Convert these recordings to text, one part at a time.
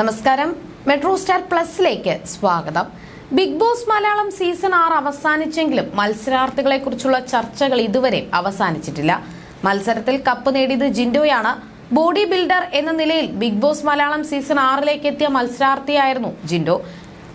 നമസ്കാരം. Metro star പ്ലസിലേക്ക് സ്വാഗതം. Big boss Malayalam season ആറ് അവസാനിച്ചെങ്കിലും മത്സരാർത്ഥികളെ കുറിച്ചുള്ള ചർച്ചകൾ ഇതുവരെ അവസാനിച്ചിട്ടില്ല. മത്സരത്തിൽ കപ്പ് നേടിയത് ജിൻഡോയാണ്. ബോഡി ബിൽഡർ എന്ന നിലയിൽ ബിഗ് ബോസ് മലയാളം സീസൺ ആറിലേക്ക് എത്തിയ മത്സരാർത്ഥിയായിരുന്നു ജിൻഡോ.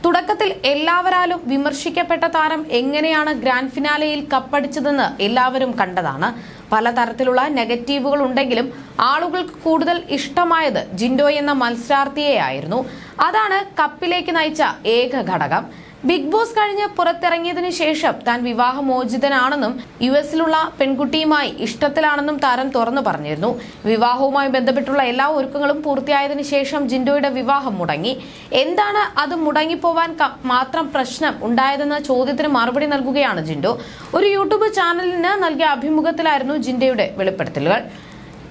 തുടക്കത്തിൽ എല്ലാവരാലും വിമർശിക്കപ്പെട്ട താരം എങ്ങനെയാണ് ഗ്രാൻഡ് ഫിനാലയിൽ കപ്പടിച്ചതെന്ന് എല്ലാവരും കണ്ടതാണ്. പലതരത്തിലുള്ള നെഗറ്റീവുകൾ ഉണ്ടെങ്കിലും ആളുകൾക്ക് കൂടുതൽ ഇഷ്ടമായത് ജിൻഡോ എന്ന മത്സരാർത്ഥിയെ ആയിരുന്നു അതാണ് കപ്പിലേക്ക് നയിച്ച ഏക ഘടകം. ബിഗ് ബോസ് കഴിഞ്ഞ് പുറത്തിറങ്ങിയതിനു ശേഷം താൻ വിവാഹമോചിതനാണെന്നും യു എസിലുള്ള പെൺകുട്ടിയുമായി ഇഷ്ടത്തിലാണെന്നും താരം തുറന്നു പറഞ്ഞിരുന്നു. വിവാഹവുമായി ബന്ധപ്പെട്ടുള്ള എല്ലാ ഒരുക്കങ്ങളും പൂർത്തിയായതിനു ശേഷം ജിൻഡോയുടെ വിവാഹം മുടങ്ങി. എന്താണ് അത് മുടങ്ങിപ്പോവാൻ മാത്രം പ്രശ്നം ഉണ്ടായതെന്ന ചോദ്യത്തിന് മറുപടി നൽകുകയാണ് ജിൻഡോ. ഒരു യൂട്യൂബ് ചാനലിന് നൽകിയ അഭിമുഖത്തിലായിരുന്നു ജിൻഡോയുടെ വെളിപ്പെടുത്തലുകൾ.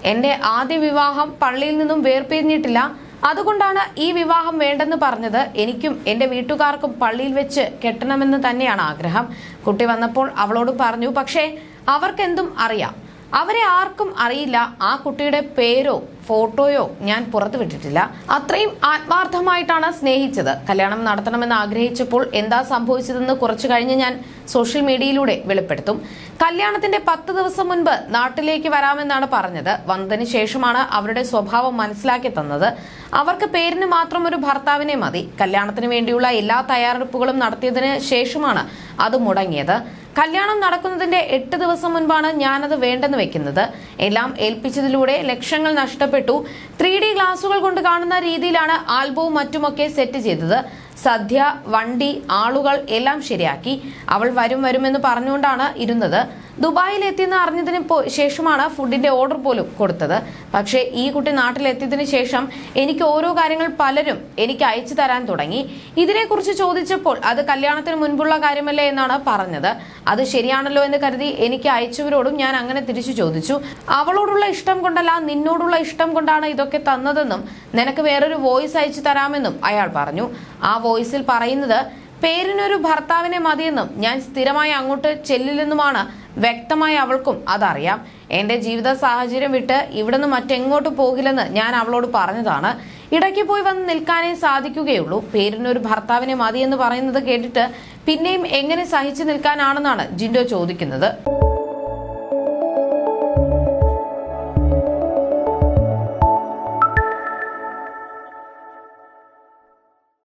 എന്റെ ആദ്യ വിവാഹം പള്ളിയിൽ നിന്നും വേർപിരിഞ്ഞിട്ടില്ല. അതുകൊണ്ടാണ് ഈ വിവാഹം വേണ്ടെന്ന് പറഞ്ഞത്. എനിക്കും എന്റെ വീട്ടുകാർക്കും പള്ളിയിൽ വെച്ച് കെട്ടണമെന്ന് തന്നെയാണ് ആഗ്രഹം. കുട്ടി വന്നപ്പോൾ അവളോട് പറഞ്ഞു പക്ഷേ അവർക്കെന്തും അറിയാം. അവരെ ആർക്കും അറിയില്ല. ആ കുട്ടിയുടെ പേരോ ഫോട്ടോയോ ഞാൻ പുറത്തു വിട്ടിട്ടില്ല. അത്രയും ആത്മാർത്ഥമായിട്ടാണ് സ്നേഹിച്ചത്. കല്യാണം നടത്തണമെന്ന് ആഗ്രഹിച്ചപ്പോൾ എന്താ സംഭവിച്ചതെന്ന് കുറച്ചു കഴിഞ്ഞ് ഞാൻ സോഷ്യൽ മീഡിയയിലൂടെ വെളിപ്പെടുത്തും. കല്യാണത്തിന്റെ പത്ത് ദിവസം മുൻപ് നാട്ടിലേക്ക് വരാമെന്നാണ് പറഞ്ഞത്. വന്നതിന് ശേഷമാണ് അവരുടെ സ്വഭാവം മനസ്സിലാക്കി തന്നത്. അവർക്ക് പേരിന് മാത്രം ഒരു ഭർത്താവിനെ മതി. കല്യാണത്തിന് വേണ്ടിയുള്ള എല്ലാ തയ്യാറെടുപ്പുകളും നടത്തിയതിന് ശേഷമാണ് അത് മുടങ്ങിയത്. കല്യാണം നടക്കുന്നതിന്റെ എട്ട് ദിവസം മുൻപാണ് ഞാനത് വേണ്ടെന്ന് വെക്കുന്നത്. എല്ലാം ഏൽപ്പിച്ചതിലൂടെ ലക്ഷങ്ങൾ നഷ്ടപ്പെട്ടു. ത്രീ ഗ്ലാസുകൾ കൊണ്ട് കാണുന്ന രീതിയിലാണ് ആൽബവും മറ്റുമൊക്കെ സെറ്റ് ചെയ്തത്. സദ്യ വണ്ടി ആളുകൾ എല്ലാം ശരിയാക്കി. അവൾ വരും വരുമെന്ന് പറഞ്ഞുകൊണ്ടാണ് ഇരുന്നത്. ദുബായിൽ എത്തിയെന്ന് അറിഞ്ഞതിന് ശേഷമാണ് ഫുഡിന്റെ ഓർഡർ പോലും കൊടുത്തത്. പക്ഷേ ഈ കുട്ടി നാട്ടിലെത്തിയതിനു ശേഷം എനിക്ക് ഓരോ കാര്യങ്ങൾ പലരും എനിക്ക് അയച്ചു തരാൻ തുടങ്ങി. ഇതിനെക്കുറിച്ച് ചോദിച്ചപ്പോൾ അത് കല്യാണത്തിന് മുൻപുള്ള കാര്യമല്ലേ എന്നാണ് പറഞ്ഞത്. അത് ശരിയാണല്ലോ എന്ന് കരുതി എനിക്ക് അയച്ചവരോടും ഞാൻ അങ്ങനെ തിരിച്ചു ചോദിച്ചു. അവളോടുള്ള ഇഷ്ടം കൊണ്ടല്ല നിന്നോടുള്ള ഇഷ്ടം കൊണ്ടാണ് ഇതൊക്കെ തന്നതെന്നും നിനക്ക് വേറൊരു വോയിസ് അയച്ചു തരാമെന്നും അയാൾ പറഞ്ഞു. ആ വോയിസിൽ പറയുന്നത് പേരിനൊരു ഭർത്താവിനെ മതിയെന്നും ഞാൻ സ്ഥിരമായി അങ്ങോട്ട് ചെല്ലില്ലെന്നുമാണ് വ്യക്തമായി അവൾക്കും അതറിയാം. എന്റെ ജീവിത സാഹചര്യം വിട്ട് ഇവിടുന്ന് മറ്റെങ്ങോട്ട് പോകില്ലെന്ന് ഞാൻ അവളോട് പറഞ്ഞതാണ്. ഇടയ്ക്ക് പോയി വന്ന് നിൽക്കാനേ സാധിക്കുകയുള്ളൂ. പേരിനൊരു ഭർത്താവിനെ മതിയെന്ന് പറയുന്നത് കേട്ടിട്ട് പിന്നെയും എങ്ങനെ സഹിച്ചു നിൽക്കാനാണെന്നാണ് ജിൻഡോ ചോദിക്കുന്നത്.